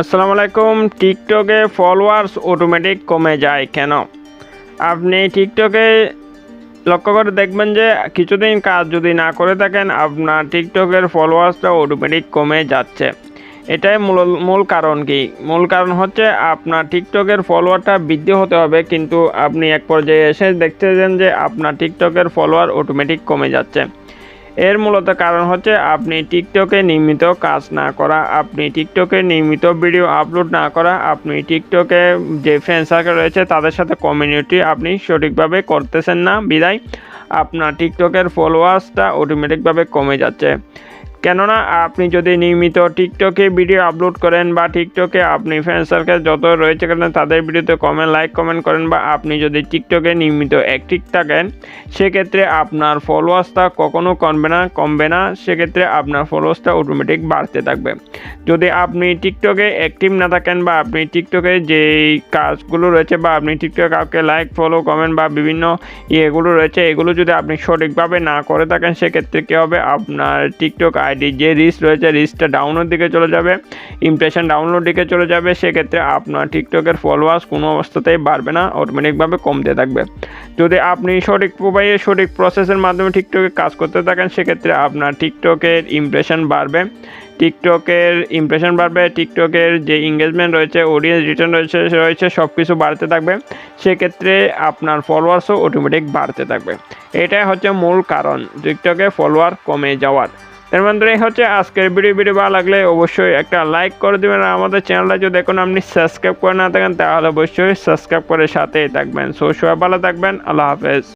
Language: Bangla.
আসসালামু আলাইকুম, টিকটকে ফলোয়ার্স অটোমেটিক কমে যায় কেন? আপনি টিকটকে লক্ষ্য করে দেখবেন যে কিছুদিন কাজ যদি না করে থাকেন, আপনার টিকটকের ফলোয়ার্সটা অটোমেটিক কমে যাচ্ছে। এটাই মূল মূল কারণ কি? মূল কারণ হচ্ছে আপনার টিকটকের ফলোয়ারটা বৃদ্ধি হতে হবে, কিন্তু আপনি এক পর্যায়ে এসে দেখতেছেন যে আপনার টিকটকের ফলোয়ার অটোমেটিক কমে যাচ্ছে। এর মূলত কারণ হচ্ছে আপনি টিকটকে নিয়মিত কাজ না করা, আপনি টিকটকে নিয়মিত ভিডিও আপলোড না করা, আপনি টিকটকে যে ফ্যান সার্কেল রয়েছে তাদের সাথে কমিউনিটি আপনি সঠিকভাবে করতেছেন না, বিদায়। আপনার টিকটকের ফলোয়ার্সটা অটোমেটিকভাবে কমে যাচ্ছে। কেননা আপনি যদি নিয়মিত টিকটকে ভিডিও আপলোড করেন বা টিকটকে আপনি ফ্রেন্ড সার্কেল যত রয়েছে কেন তাদের ভিডিওতে কমেন্ট লাইক কমেন্ট করেন বা আপনি যদি টিকটকে নিয়মিত অ্যাক্টিভ থাকেন, সেক্ষেত্রে আপনার ফলোয়ার্সটা কখনো কমবে না কমবে না, সেক্ষেত্রে আপনার ফলোয়ার্সটা অটোমেটিক বাড়তে থাকবে। যদি আপনি টিকটকে অ্যাক্টিভ না থাকেন বা আপনি টিকটকে যেই কাজগুলো রয়েছে বা আপনি টিকটকে কাউকে লাইক ফলো কমেন্ট বা বিভিন্ন ইয়েগুলো রয়েছে, এগুলো যদি আপনি সঠিকভাবে না করে থাকেন, সেক্ষেত্রে কী হবে? আপনার টিকটক আইডি যে রিস্ক রয়েছে রিস্কটা ডাউনের দিকে চলে যাবে ইমপ্রেশন ডাউনলোড দিকে চলে যাবে, সেক্ষেত্রে আপনার টিকটকের ফলোয়ার্স কোনো অবস্থাতেই বাড়বে না অটোমেটিকভাবে কমতে থাকবে। যদি আপনি সঠিক উপায়ে সঠিক প্রসেসের মাধ্যমে টিকটকে কাজ করতে থাকেন, সেক্ষেত্রে আপনার টিকটকের ইমপ্রেশন বাড়বে। টিকটকের ইমপ্রেশন বাড়বে টিকটকের যে এঙ্গেজমেন্ট রয়েছে অডিয়েন্স রিটার্ন রয়েছে রয়েছে সব কিছু বাড়তে থাকবে। সেক্ষেত্রে আপনার ফলোয়ার্সও অটোমেটিক বাড়তে থাকবে। এটাই হচ্ছে মূল কারণ টিকটকে ফলোয়ার কমে যাওয়ার। এর মধ্যে এই হচ্ছে আজকের ভিডিও। ভিডিও ভালো লাগলে অবশ্যই একটা লাইক করে দেবেন আর আমাদের চ্যানেলটা যদি এখন আপনি সাবস্ক্রাইব করে না থাকেন, তাহলে অবশ্যই সাবস্ক্রাইব করে সাথেই থাকবেন। সো সবাই ভালো থাকবেন, আল্লাহ হাফেজ।